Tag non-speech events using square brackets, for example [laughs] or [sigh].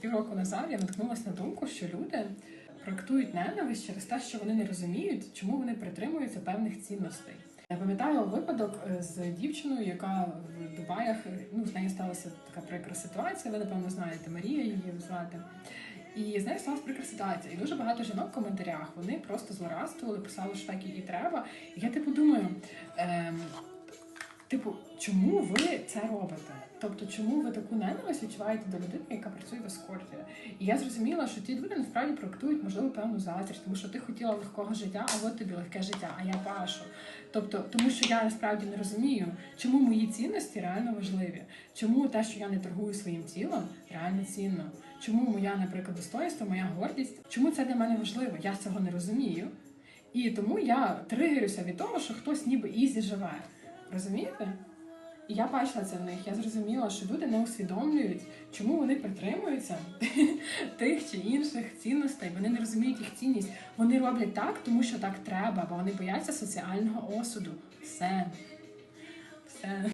Півроку назад я наткнулася на думку, що люди проектують ненависть через те, що вони не розуміють, чому вони притримуються певних цінностей. Я пам'ятаю випадок е, з дівчиною, яка в Дубаях е, ну з нею сталася така прикра ситуація. Ви напевно знаєте Марія її звати. І з нею сталася прикра ситуація. І дуже багато жінок в коментарях вони просто злорадствували, писали, що так і треба. І я типу думаю. Ем, Типу, чому ви це робите? Тобто, чому ви таку ненависть відчуваєте до людини, яка працює в ескорті? І я зрозуміла, що ті люди насправді проектують, можливо, певну заздрість, тому що ти хотіла легкого життя, а от тобі легке життя, а я пашу. Тобто, тому що я насправді не розумію, чому мої цінності реально важливі, чому те, що я не торгую своїм тілом, реально цінно. Чому моя, наприклад, достоинство, моя гордість, чому це для мене важливо? Я цього не розумію. І тому я тригерюся від того, що хтось ніби ізі живе. Розумієте? І я бачила це в них. Я зрозуміла, що люди не усвідомлюють, чому вони притримуються [laughs] тих чи інших цінностей. Вони не розуміють їх цінність. Вони роблять так, тому що так треба, бо вони бояться соціального осуду. Все. Все.